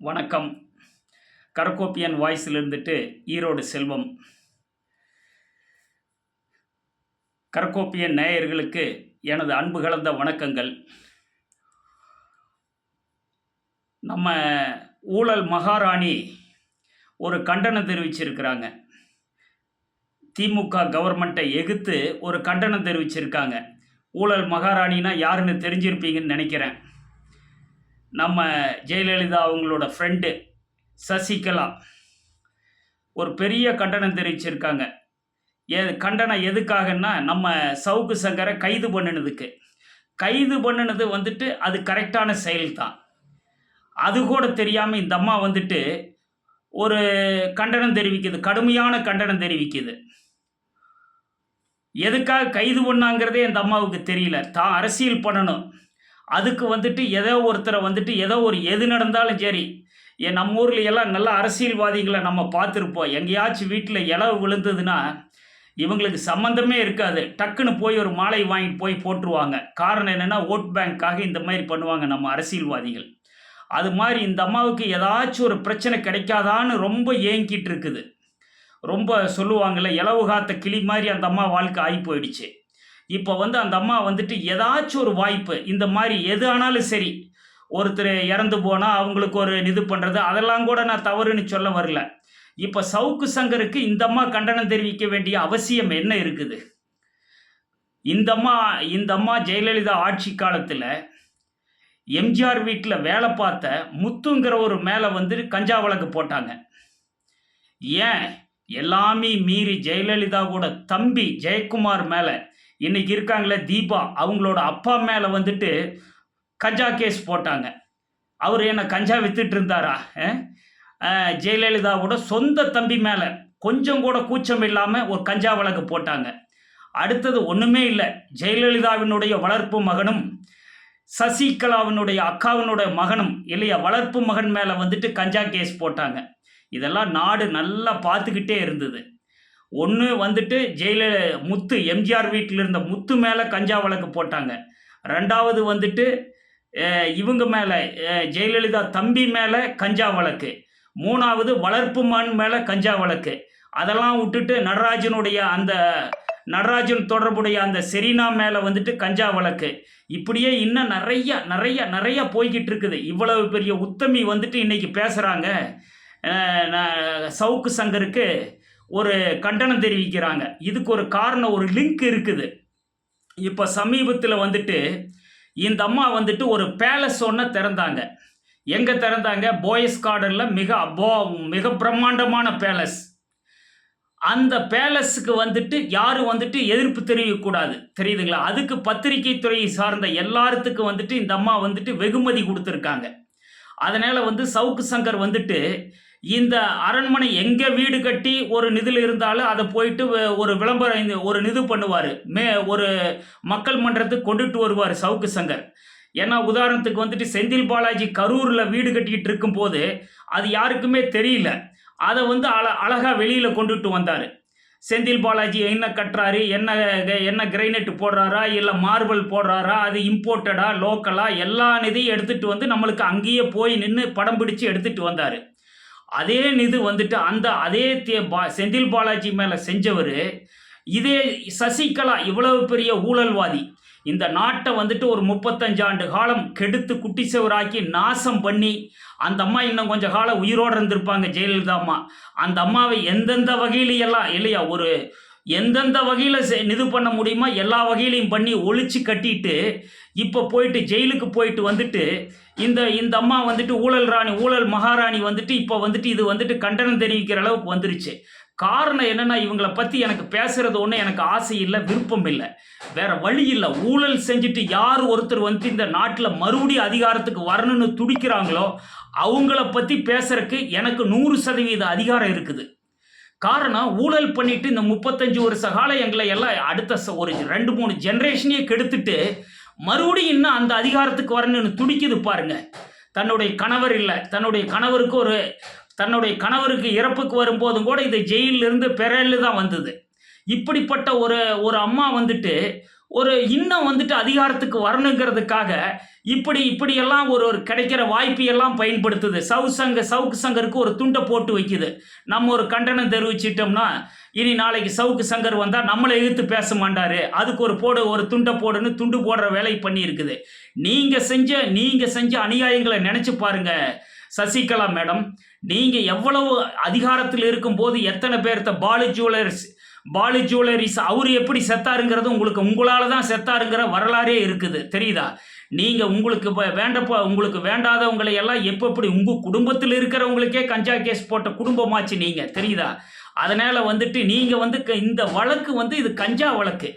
வணக்கம். கரக்கோப்பியன் வாய்ஸில் இருந்துட்டு ஈரோடு செல்வம். கரக்கோப்பியன் நேயர்களுக்கு எனது அன்பு கலந்த வணக்கங்கள். நம்ம ஊழல் மகாராணி ஒரு கண்டனம் தெரிவிச்சிருக்கிறாங்க. திமுக கவர்மெண்ட்டை எகுத்து ஒரு கண்டனம் தெரிவிச்சிருக்காங்க. ஊழல் மகாராணினா யாருன்னு தெரிஞ்சிருப்பீங்கன்னு நினைக்கிறேன். நம்ம ஜெயலலிதா அவங்களோட ஃப்ரெண்டு சசிகலா. ஒரு பெரிய கண்டனம் தெரிவிச்சிருக்காங்க. எ கண்டனம் எதுக்காகன்னா நம்ம சவுக்கு சங்கரை கைது பண்ணினதுக்கு. கைது பண்ணினது வந்துட்டு அது கரெக்டான செயல் தான் அது கூட தெரியாமல் இந்த அம்மா வந்துட்டு ஒரு கண்டனம் தெரிவிக்குது கடுமையான கண்டனம் தெரிவிக்குது. எதுக்காக கைது பண்ணாங்கிறதே இந்த அம்மாவுக்கு தெரியல. தான் அரசியல் பண்ணணும். அதுக்கு வந்துட்டு ஏதோ ஒருத்தரை வந்துட்டு ஏதோ ஒரு எது நடந்தாலும் சரி என் நம்ம ஊரில் எல்லாம் நல்ல அரசியல்வாதிகளை நம்ம பார்த்துருப்போம். எங்கேயாச்சும் வீட்டில் இலவு விழுந்ததுன்னா இவங்களுக்கு சம்மந்தமே இருக்காது. டக்குன்னு போய் ஒரு மாலை வாங்கிட்டு போய் போட்டுருவாங்க. காரணம் என்னென்னா ஓட் பேங்க்காக இந்த மாதிரி பண்ணுவாங்க நம்ம அரசியல்வாதிகள். அது மாதிரி இந்த அம்மாவுக்கு ஏதாச்சும் ஒரு பிரச்சனை கிடைக்காதான்னு ரொம்ப ஏங்கிட்டு இருக்குது. ரொம்ப சொல்லுவாங்கள்ல இலவு காத்த கிளி மாதிரி அந்த அம்மா வாழ்க்கை ஆகி போயிடுச்சு இப்போ வந்து அந்த அம்மா வந்துட்டு ஏதாச்சும் ஒரு வாய்ப்பு இந்த மாதிரி எது ஆனாலும் சரி ஒருத்தர் இறந்து போனால் அவங்களுக்கு ஒரு இது பண்ணுறது அதெல்லாம் கூட நான் தவறுன்னு சொல்ல வரல. இப்போ சவுக்கு சங்கருக்கு இந்த அம்மா கண்டனம் தெரிவிக்க வேண்டிய அவசியம் என்ன இருக்குது? இந்த அம்மா இந்த அம்மா ஜெயலலிதா ஆட்சி காலத்தில் எம்ஜிஆர் வீட்டில் வேலை பார்த்த முத்துங்கிற ஒரு மேலே வந்து கஞ்சா வழக்கு போட்டாங்க. ஏன்? எல்லாமே மீறி ஜெயலலிதாவோட தம்பி ஜெயக்குமார் மேலே இன்னைக்கு இருக்காங்களே தீபா அவங்களோட அப்பா மேலே வந்துட்டு கஞ்சா கேஸ் போட்டாங்க. அவர் என்ன கஞ்சா வித்துட்டு இருந்தாரா? ஜெயலலிதாவோட சொந்த தம்பி மேலே கொஞ்சம் கூட கூச்சம் இல்லாமல் ஒரு கஞ்சா வழக்கு போட்டாங்க. அடுத்தது ஒன்றுமே இல்லை. ஜெயலலிதாவினுடைய வளர்ப்பு மகனும் சசிகலாவினுடைய அக்காவினுடைய மகனும் இல்லையா வளர்ப்பு மகன் மேலே வந்துட்டு கஞ்சா கேஸ் போட்டாங்க. இதெல்லாம் நாடு நல்லா பார்த்துக்கிட்டே இருந்தது. ஒன்று வந்துட்டு ஜெயில முத்து எம்ஜிஆர் வீட்டில் இருந்த முத்து மேலே கஞ்சா வழக்கு போட்டாங்க. ரெண்டாவது வந்துட்டு இவங்க மேலே ஜெயலலிதா தம்பி மேலே கஞ்சா வழக்கு. மூணாவது வளர்ப்பு மண் மேலே கஞ்சா வழக்கு. அதெல்லாம் விட்டுட்டு நடராஜனுடைய அந்த நடராஜன் தொடர்புடைய அந்த செரீனா மேலே வந்துட்டு கஞ்சா வழக்கு. இப்படியே இன்னும் நிறைய நிறைய நிறைய போய்கிட்டு இருக்குது. இவ்வளவு பெரிய உத்தமி வந்துட்டு இன்னைக்கு பேசுகிறாங்க சவுக்கு சங்கருக்கு ஒரு கண்டனம் தெரிவிக்கிறாங்க. இதுக்கு ஒரு காரணம் ஒரு லிங்க் இருக்குது. இப்போ சமீபத்தில் வந்துட்டு இந்த அம்மா வந்துட்டு ஒரு பேலஸ் ஒன்று திறந்தாங்க. எங்கே திறந்தாங்க? போயஸ் கார்டனில் மிக அபோ மிக பிரம்மாண்டமான பேலஸ் அந்த பேலஸுக்கு வந்துட்டு யாரும் வந்துட்டு எதிர்ப்பு தெரிவிக்கக்கூடாது. தெரியுதுங்களா? அதுக்கு பத்திரிகை துறையை சார்ந்த எல்லாத்துக்கும் வந்துட்டு இந்த அம்மா வந்துட்டு வெகுமதி கொடுத்துருக்காங்க. அதனால் வந்து சவுக்கு சங்கர் வந்துட்டு இந்த அரண்மனை எங்கே வீடு கட்டி ஒரு நிதில் இருந்தாலும் அதை போயிட்டு ஒரு விளம்பரம் ஒரு நிது பண்ணுவார். மே ஒரு மக்கள் மன்றத்துக்கு கொண்டுட்டு வருவார் சவுக்கு சங்கர். ஏன்னா உதாரணத்துக்கு வந்துட்டு செந்தில் பாலாஜி கரூரில் வீடு கட்டிக்கிட்டு இருக்கும்போது அது யாருக்குமே தெரியல. அதை வந்து அழ அழகாக வெளியில் கொண்டுட்டு வந்தார். செந்தில் பாலாஜி என்ன கட்டுறாரு? என்ன என்ன கிரைனைட் போடுறாரா? இல்லை மார்பிள் போடுறாரா? அது இம்போர்ட்டடா? லோக்கலா? எல்லா நிதியும் எடுத்துகிட்டு வந்து நம்மளுக்கு அங்கேயே போய் நின்று படம் பிடிச்சி எடுத்துகிட்டு வந்தார். அதே நிதி வந்துட்டு அந்த அதே தே- பா செந்தில் பாலாஜி மேலே செஞ்சவர் இதே சசிகலா இவ்வளவு பெரிய ஊழல்வாதி. இந்த நாட்டை வந்துட்டு ஒரு முப்பத்தஞ்சு ஆண்டு காலம் கெடுத்து குட்டி செவராக்கி நாசம் பண்ணி அந்த அம்மா இன்னும் கொஞ்சம் காலம் உயிரோடு இருந்திருப்பாங்க ஜெயலலிதா அம்மா. அந்த அம்மாவை எந்தெந்த வகையிலையெல்லாம் இல்லையா ஒரு எந்தெந்த வகையில் இது பண்ண முடியுமோ எல்லா வகையிலையும் பண்ணி ஒழிச்சு கட்டிட்டு இப்போ போயிட்டு ஜெயிலுக்கு போயிட்டு வந்துட்டு இந்த இந்த அம்மா வந்துட்டு ஊழல் ராணி ஊழல் மகாராணி வந்துட்டு இப்போ வந்துட்டு இது வந்துட்டு கண்டனம் தெரிவிக்கிற அளவுக்கு வந்துருச்சு. காரணம் என்னென்னா இவங்களை பற்றி எனக்கு பேசுகிறது ஒன்றும் எனக்கு ஆசை இல்லை விருப்பம் இல்லை. வேற வழி இல்லை. ஊழல் செஞ்சுட்டு யார் ஒருத்தர் வந்துட்டு இந்த நாட்டில் மறுபடியும் அதிகாரத்துக்கு வரணும்னு துடிக்கிறாங்களோ அவங்கள பற்றி பேசுறதுக்கு எனக்கு நூறு சதவீத அதிகாரம் இருக்குது. காரணம் ஊழல் பண்ணிட்டு இந்த முப்பத்தஞ்சு வருஷ காலம் எங்களை எல்லாம் அடுத்த ச- ஒரு ரெண்டு மூணு ஜென்ரேஷனையே கெடுத்துட்டு மறுபடியும் இன்னும் அந்த அதிகாரத்துக்கு வரணும்னு துடிக்குது பாருங்க. தன்னுடைய கணவர் இல்லை. தன்னுடைய கணவருக்கு ஒரு தன்னுடைய கணவருக்கு இறப்புக்கு வரும்போதும் கூட இது ஜெயிலிருந்து பெறலு தான் வந்தது. இப்படிப்பட்ட ஒரு ஒரு அம்மா வந்துட்டு ஒரு இன்னும் வந்துட்டு அதிகாரத்துக்கு வரணுங்கிறதுக்காக இப்படி இப்படியெல்லாம் ஒரு ஒரு கிடைக்கிற வாய்ப்பையெல்லாம் பயன்படுத்துது. சவு சங்க சவுக்கு சங்கருக்கு ஒரு துண்டை போட்டு வைக்குது. நம்ம ஒரு கண்டனம் தெரிவிச்சிட்டோம்னா இனி நாளைக்கு சவுக்கு சங்கர் வந்தால் நம்மளை எதிர்த்து பேச மாட்டாரு. அதுக்கு ஒரு போடு ஒரு துண்டை போடுன்னு துண்டு போடுற வேலை பண்ணியிருக்குது. நீங்கள் செஞ்ச நீங்கள் செஞ்ச அநியாயங்களை நினச்சி பாருங்க. சசிகலா மேடம் நீங்கள் எவ்வளவு அதிகாரத்தில் இருக்கும்போது எத்தனை பேர்த்த பாலு ஜுவலர்ஸ் பாலு ஜுவல்லரிஸ் அவர் எப்படி செத்தாருங்கிறது உங்களுக்கு உங்களால் தான் செத்தாருங்கிற வரலாறே இருக்குது. தெரியுதா? நீங்கள் உங்களுக்கு இப்போ வேண்டப்போ உங்களுக்கு வேண்டாதவங்களை எல்லாம் எப்போ எப்படி உங்கள் குடும்பத்தில் இருக்கிறவங்களுக்கே கஞ்சா கேஸ் போட்ட குடும்பமாச்சு நீங்கள் தெரியுதா? அதனால் வந்துட்டு நீங்கள் வந்து க- இந்த வழக்கு வந்து இது கஞ்சா வழக்கு.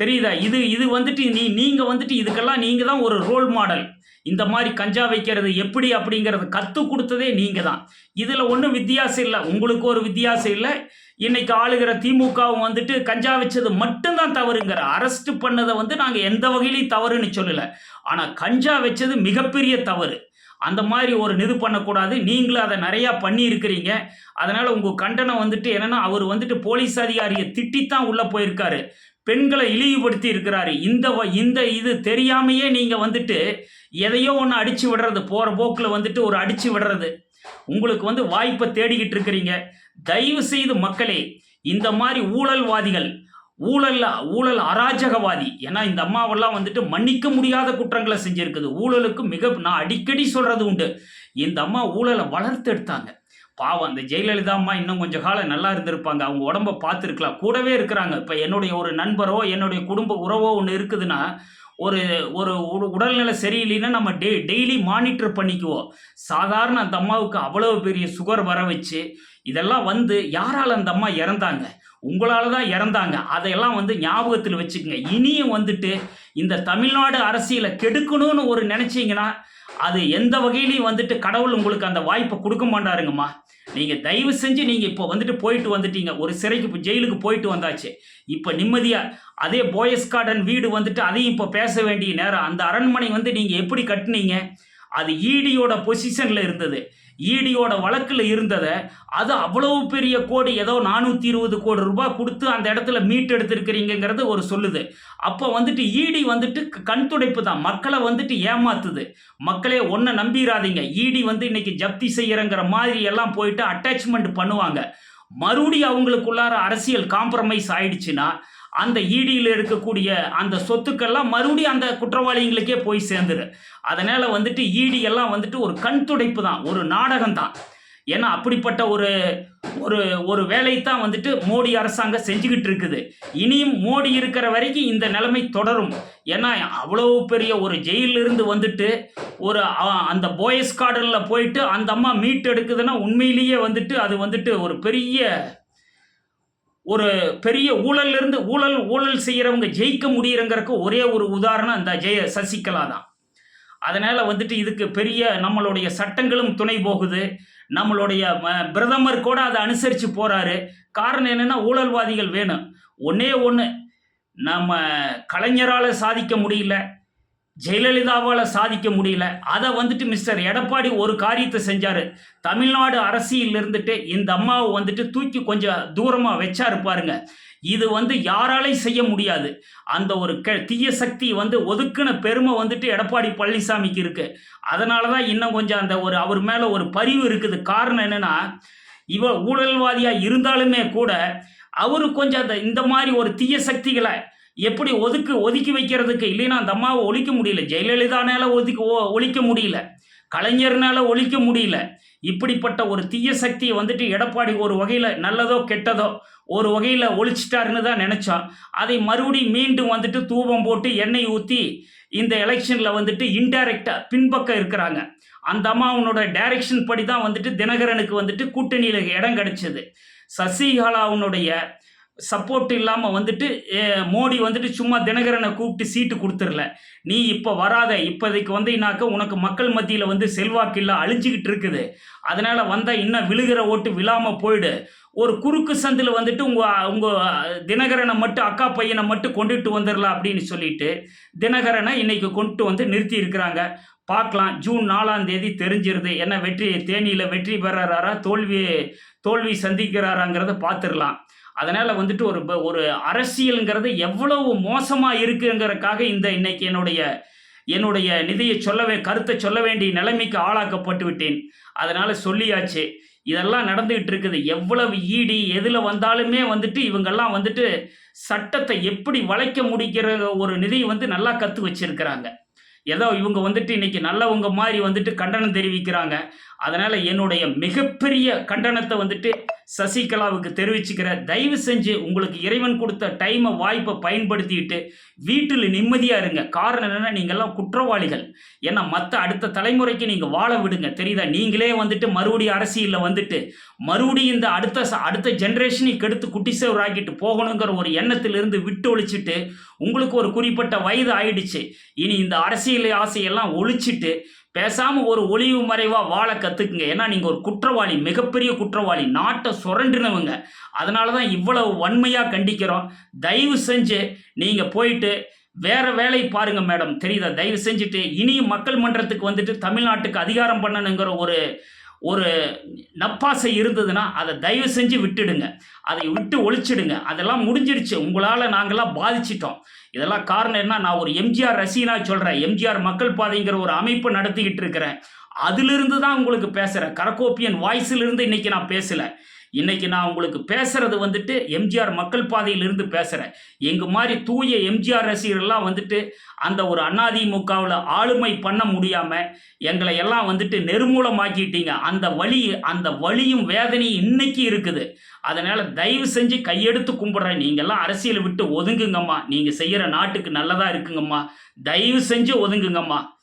தெரியுதா? இது இது வந்துட்டு நீ நீங்கள் வந்துட்டு இதுக்கெல்லாம் நீங்கள் தான் ஒரு ரோல் மாடல். இந்த மாதிரி கஞ்சா வைக்கிறது எப்படி அப்படிங்கிறது கற்றுக் கொடுத்ததே நீங்கள் தான் இதில் ஒன்றும் வித்தியாசம் இல்லை. உங்களுக்கு ஒரு வித்தியாசம் இல்லை. இன்னைக்கு ஆளுகிற திமுகவும் வந்துட்டு கஞ்சா வச்சது மட்டும்தான் தவறுங்கிற அரெஸ்ட் பண்ணதை வந்து நாங்கள் எந்த வகையிலையும் தவறுன்னு சொல்லலை. ஆனால் கஞ்சா வச்சது மிகப்பெரிய தவறு. அந்த மாதிரி ஒரு இது பண்ணக்கூடாது. நீங்களும் அதை நிறையா பண்ணியிருக்கிறீங்க. அதனால் உங்கள் கண்டனம் வந்துட்டு என்னென்னா அவர் வந்துட்டு போலீஸ் அதிகாரியை திட்டித்தான் உள்ளே போயிருக்காரு. பெண்களை இழிவுபடுத்தி இருக்கிறாரு. இந்த வ- இந்த இது தெரியாமையே நீங்கள் வந்துட்டு எதையோ ஒன்று அடித்து விடுறது போகிற போக்கில் வந்துட்டு ஒரு அடித்து விடுறது. உங்களுக்கு வந்து வாய்ப்பை தேடிக்கிட்டு இருக்கிறீங்க. தயவு செய்து மக்களே இந்த மாதிரி ஊழல்வாதிகள் ஊழல் ஊழல் அராஜகவாதி ஏன்னா இந்த அம்மாவெல்லாம் வந்துட்டு மன்னிக்க முடியாத குற்றங்களை செஞ்சுருக்குது. ஊழலுக்கு மிக நான் அடிக்கடி சொல்கிறது உண்டு. இந்த அம்மா ஊழலை வளர்த்து எடுத்தாங்க. பாவம் அந்த ஜெயலலிதா அம்மா இன்னும் கொஞ்சம் காலம் நல்லா இருந்திருப்பாங்க. அவங்க உடம்ப பார்த்துருக்கலாம். கூடவே இருக்கிறாங்க. இப்போ என்னுடைய ஒரு நண்பரோ என்னுடைய குடும்ப உறவோ ஒன்று இருக்குதுன்னா ஒரு ஒரு உடல்நிலை சரியில்லைன்னா நம்ம டெ டெய்லி மானிட்டர் பண்ணிக்குவோம். சாதாரண அந்த அம்மாவுக்கு அவ்வளோ பெரிய சுகர் வர வச்சு இதெல்லாம் வந்து யாரால் அந்த அம்மா இறந்தாங்க? உங்களால் தான் இறந்தாங்க. அதையெல்லாம் வந்து ஞாபகத்தில் வச்சுக்கோங்க. இனியும் வந்துட்டு இந்த தமிழ்நாடு அரசியலை கெடுக்கணும்னு ஒரு நினச்சிங்கன்னா அது எந்த வகையிலையும் வந்துட்டு கடவுள் உங்களுக்கு அந்த வாய்ப்பை கொடுக்க மாட்டாருங்கம்மா. நீங்கள் தயவு செஞ்சு நீங்கள் இப்போ வந்துட்டு போயிட்டு வந்துட்டீங்க. ஒரு சிறைக்கு இப்போ ஜெயிலுக்கு போயிட்டு வந்தாச்சு. இப்போ நிம்மதியாக அதே போயஸ் கார்டன் வீடு வந்துட்டு அதையும் இப்போ பேச வேண்டிய நேரம். அந்த அரண்மனை வந்து நீங்கள் எப்படி கட்டினீங்க? அது ஈடியோட பொசிஷனில் இருந்தது. ஈடியோட வழக்கில் இருந்ததை அது அவ்வளவு பெரிய கோடி ஏதோ நானூற்றி இருபது கோடி ரூபாய் கொடுத்து அந்த இடத்துல மீட் எடுத்திருக்கிறீங்கிறது ஒரு சொல்லுது. அப்போ வந்துட்டு ஈடி வந்துட்டு க- கண் துடைப்பு தான். மக்களை வந்துட்டு ஏமாத்துது. மக்களே ஒன்றை நம்பிடாதீங்க ஈடி வந்து இன்னைக்கு ஜப்தி செய்கிறங்கிற மாதிரி எல்லாம் போயிட்டு அட்டாச்மெண்ட் பண்ணுவாங்க. மறுபடியும் அவங்களுக்குள்ளார அரசியல் காம்ப்ரமைஸ் ஆயிடுச்சுன்னா அந்த ஈடியில் இருக்கக்கூடிய அந்த சொத்துக்கெல்லாம் மறுபடியும் அந்த குற்றவாளிகளுக்கே போய் சேர்ந்துரு. அதனால் வந்துட்டு ஈடி எல்லாம் வந்துட்டு ஒரு கண் துடைப்பு தான் ஒரு நாடகம் தான். ஏன்னா அப்படிப்பட்ட ஒரு ஒரு ஒரு வேலைத்தான் வந்துட்டு மோடி அரசாங்கம் செஞ்சுக்கிட்டு இருக்குது. இனியும் மோடி இருக்கிற வரைக்கும் இந்த நிலைமை தொடரும். ஏன்னா அவ்வளோ பெரிய ஒரு ஜெயிலிருந்து வந்துட்டு ஒரு அந்த போயஸ் கார்டனில் போயிட்டு அந்த அம்மா மீட் எடுக்குதுன்னா உண்மையிலேயே வந்துட்டு அது வந்துட்டு ஒரு பெரிய ஒரு பெரிய ஊழல்லிருந்து ஊழல் ஊழல் செய்கிறவங்க ஜெயிக்க முடியுறங்கிறதுக்கு ஒரே ஒரு உதாரணம் அந்த ஜெய சசிகலா தான். அதனால் வந்துட்டு இதுக்கு பெரிய நம்மளுடைய சட்டங்களும் துணை போகுது. நம்மளுடைய ம- பிரதமர் கூட அதை அனுசரித்து போகிறாரு காரணம் என்னென்னா ஊழல்வாதிகள் வேணும். ஒன்றே ஒன்று நம்ம கலைஞரால் சாதிக்க முடியல. ஜெயலலிதாவால் சாதிக்க முடியல. அதை வந்துட்டு மிஸ்டர் எடப்பாடி ஒரு காரியத்தை செஞ்சார். தமிழ்நாடு அரசியல் இருந்துட்டு இந்த அம்மாவை வந்துட்டு தூக்கி கொஞ்சம் தூரமாக வச்சா இருப்பாருங்க இது வந்து யாராலையும் செய்ய முடியாது. அந்த ஒரு க தீய சக்தி வந்து ஒதுக்குன பெருமை வந்துட்டு எடப்பாடி பழனிசாமிக்கு இருக்குது அதனால தான் இன்னும் கொஞ்சம் அந்த ஒரு அவர் மேலே ஒரு பரிவு இருக்குது. காரணம் என்னென்னா இவ ஊழல்வாதியாக இருந்தாலுமே கூட அவரு கொஞ்சம் அந்த இந்த மாதிரி ஒரு தீய சக்திகளை எப்படி ஒதுக்கு ஒதுக்கி வைக்கிறதுக்கு? இல்லைன்னா அந்த அம்மாவை ஒழிக்க முடியல. ஜெயலலிதானால ஒதுக்கி ஓ ஒழிக்க முடியல. கலைஞர்னால ஒழிக்க முடியல. இப்படிப்பட்ட ஒரு தீய சக்தியை வந்துட்டு எடப்பாடி ஒரு வகையில் நல்லதோ கெட்டதோ ஒரு வகையில் ஒழிச்சிட்டாருன்னு தான் நினச்சோம் அதை மறுபடியும் மீண்டும் வந்துட்டு தூபம் போட்டு எண்ணெய் ஊற்றி இந்த எலெக்ஷனில் வந்துட்டு இன்டைரக்டாக பின்பக்கம் இருக்கிறாங்க. அந்த அம்மாவனோட டைரக்ஷன் படி தான் வந்துட்டு தினகரனுக்கு வந்துட்டு கூட்டணியில் இடம் கிடைச்சது. சசிகலாவுனுடைய சப்போர்ட் இல்லாமல் வந்துட்டு மோடி வந்துட்டு சும்மா தினகரனை கூப்பிட்டு சீட்டு கொடுத்துடல. நீ இப்போ வராத இப்போதைக்கு வந்தீங்கனாக்க உனக்கு மக்கள் மத்தியில் வந்து செல்வாக்கு இல்லை அழிஞ்சிக்கிட்டு இருக்குது. அதனால் வந்தால் இன்னும் விழுகிற ஓட்டு விழாமல் போயிடு. ஒரு குறுக்கு சந்தில் வந்துட்டு உங்கள் உங்கள் தினகரனை மட்டும் அக்கா பையனை மட்டும் கொண்டுட்டு வந்துடலாம் அப்படின்னு சொல்லிட்டு தினகரனை இன்னைக்கு கொண்டு வந்து நிறுத்தி இருக்கிறாங்க. பார்க்கலாம் ஜூன் நாலாம் தேதி தெரிஞ்சிருது. என்ன வெற்றி தேனியில் வெற்றி பெறாரா தோல்வி தோல்வி சந்திக்கிறாராங்கிறத பார்த்துடலாம். அதனால் வந்துட்டு ஒரு ப- ஒரு அரசியலுங்கிறது எவ்வளவு மோசமாக இருக்குங்கிறதுக்காக இந்த இன்னைக்கு என்னுடைய என்னுடைய நிதியை சொல்லவே கருத்தை சொல்ல வேண்டிய நிலைமைக்கு ஆளாக்கப்பட்டு விட்டேன். அதனால் சொல்லியாச்சு. இதெல்லாம் நடந்துகிட்டு இருக்குது. எவ்வளவு ஈடி எதில் வந்தாலுமே வந்துட்டு இவங்கெல்லாம் வந்துட்டு சட்டத்தை எப்படி வளைக்க முடிக்கிற ஒரு நிதியை வந்து நல்லா கற்று வச்சிருக்கிறாங்க. ஏதோ இவங்க வந்துட்டு இன்னைக்கு நல்லவங்க மாதிரி வந்துட்டு கண்டனம் தெரிவிக்கிறாங்க. அதனால் என்னுடைய மிகப்பெரிய கண்டனத்தை வந்துட்டு சசிகலாவுக்கு தெரிவிச்சுக்கிற தயவு செஞ்சு உங்களுக்கு இறைவன் கொடுத்த டைமை வாய்ப்பை பயன்படுத்திட்டு வீட்டில் நிம்மதியாக இருங்க. காரணம் என்னென்னா நீங்கள்லாம் குற்றவாளிகள். ஏன்னா மற்ற அடுத்த தலைமுறைக்கு நீங்கள் வாழ விடுங்க. தெரியுதா? நீங்களே வந்துட்டு மறுபடியும் அரசியலில் வந்துட்டு மறுபடியும் இந்த அடுத்த அடுத்த ஜென்ரேஷனை கெடுத்து குட்டிசவர் ஆக்கிட்டு போகணுங்கிற ஒரு எண்ணத்திலிருந்து விட்டு ஒழிச்சிட்டு உங்களுக்கு ஒரு குறிப்பிட்ட வயது ஆயிடுச்சு. இனி இந்த அரசியல் ஆசையெல்லாம் ஒழிச்சிட்டு பேசாமல் ஒரு ஒளிவு மறைவாக வாழ கற்றுக்குங்க ஏன்னா நீங்கள் ஒரு குற்றவாளி மிகப்பெரிய குற்றவாளி நாட்டை சுரண்டினவங்க. அதனால தான் இவ்வளவு வன்மையாக கண்டிக்கிறோம். தயவு செஞ்சு நீங்கள் போயிட்டு வேறு வேலை பாருங்கள் மேடம். தெரியுதா? தயவு செஞ்சுட்டு இனியும் மக்கள் மன்றத்துக்கு வந்துட்டு தமிழ்நாட்டுக்கு அதிகாரம் பண்ணணுங்கிற ஒரு ஒரு நப்பாசை இருந்ததுன்னா அதை தயவு செஞ்சு விட்டுடுங்க. அதை விட்டு ஒழிச்சிடுங்க. அதெல்லாம் முடிஞ்சிருச்சு உங்களால் நாங்கள்லாம் பாதிச்சிட்டோம். இதெல்லாம் காரணம் என்ன நான் ஒரு எம்ஜிஆர் ரசீனா சொல்கிறேன் எம்ஜிஆர் மக்கள் பாதைங்கிற ஒரு அமைப்பு நடத்திக்கிட்டு இருக்கிறேன். அதிலிருந்து தான் உங்களுக்கு பேசுகிறேன் கரகோப்பியன் வாய்ஸிலிருந்து இன்னைக்கு நான் பேசலை. இன்னைக்கு நான் உங்களுக்கு பேசுறது வந்துட்டு எம்ஜிஆர் மக்கள் பாதையிலிருந்து பேசுகிறேன் எங்கள் மாதிரி தூய எம்ஜிஆர் ரசிகர்கள்லாம் வந்துட்டு அந்த ஒரு அதிமுகவில் ஆளுமை பண்ண முடியாமல் எங்களை எல்லாம் வந்துட்டு நெருமூலமாக்கிட்டீங்க. அந்த வழி அந்த வழியும் வேதனையும் இன்னைக்கு இருக்குது. அதனால தயவு செஞ்சு கையெடுத்து கும்பிட்றேன். நீங்கள்லாம் அரசியலை விட்டு ஒதுங்குங்கம்மா. நீங்கள் செய்கிற நாட்டுக்கு நல்லதாக இருக்குங்கம்மா. தயவு செஞ்சு ஒதுங்குங்கம்மா.